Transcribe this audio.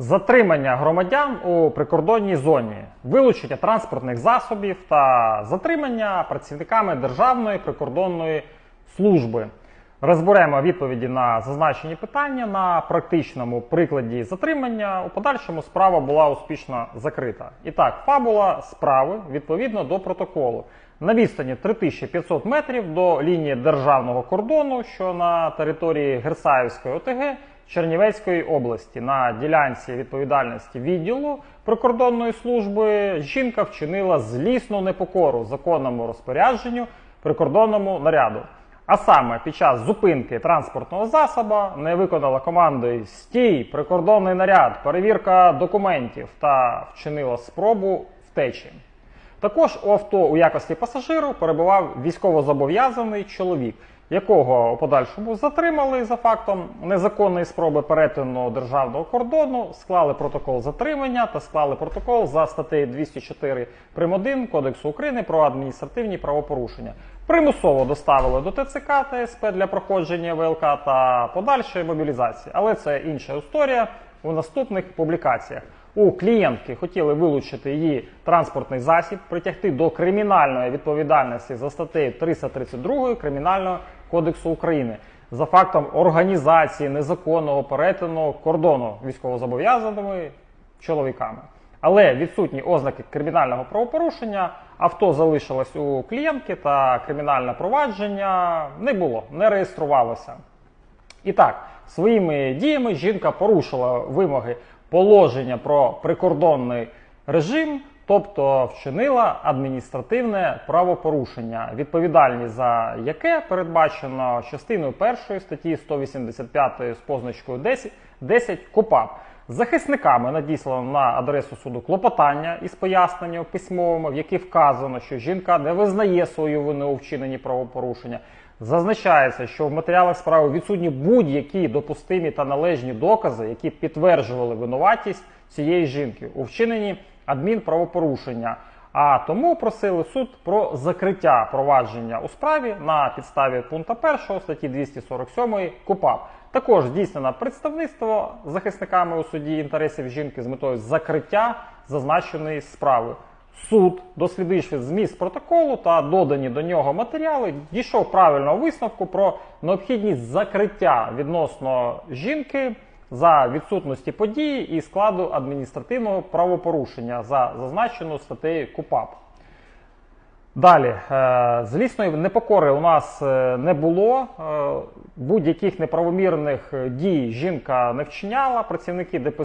Затримання громадян у прикордонній зоні, вилучення транспортних засобів та затримання працівниками Державної прикордонної служби. Розберемо відповіді на зазначені питання на практичному прикладі затримання. У подальшому справа була успішно закрита. І так, фабула справи відповідно до протоколу. На відстані 3500 метрів до лінії державного кордону, що на території Герсаївської ОТГ Чернівецької області на ділянці відповідальності відділу прикордонної служби жінка вчинила злісну непокору законному розпорядженню прикордонному наряду. А саме під час зупинки транспортного засоба не виконала команди стій, прикордонний наряд, перевірка документів та вчинила спробу втечі. Також у авто у якості пасажиру перебував військовозобов'язаний чоловік, якого у подальшому затримали за фактом незаконної спроби перетину державного кордону, склали протокол затримання та склали протокол за статтею 204 прим. 1 Кодексу України про адміністративні правопорушення. Примусово доставили до ТЦК та СП для проходження ВЛК та подальшої мобілізації. Але це інша історія у наступних публікаціях. У клієнтки хотіли вилучити її транспортний засіб, притягти до кримінальної відповідальності за статтею 332 Кримінального кодексу України за фактом організації незаконного перетину кордону військовозобов'язаними чоловіками. Але відсутні ознаки кримінального правопорушення, авто залишилось у клієнтки та кримінальне провадження не було, не реєструвалося. І так, своїми діями жінка порушила вимоги положення про прикордонний режим, тобто вчинила адміністративне правопорушення, відповідальність за яке передбачено частиною першої статті 185 з позначкою 10, 10 КУПАП. Захисниками надіслано на адресу суду клопотання із поясненням письмовими, в які вказано, що жінка не визнає свою вину у вчиненні правопорушення. Зазначається, що в матеріалах справи відсутні будь-які допустимі та належні докази, які підтверджували винуватість цієї жінки у вчиненні адмінправопорушення. А тому просили суд про закриття провадження у справі на підставі пункту 1 статті 247 КУПАП. Також здійснено представництво захисниками у суді інтересів жінки з метою закриття зазначеної справи. Суд, дослідивши зміст протоколу та додані до нього матеріали, дійшов правильного висновку про необхідність закриття відносно жінки за відсутності події і складу адміністративного правопорушення за зазначену статтею КУПАП. Далі, е, злісної непокори у нас е, не було. Е, Будь-яких неправомірних дій жінка не вчиняла. Працівники ДПС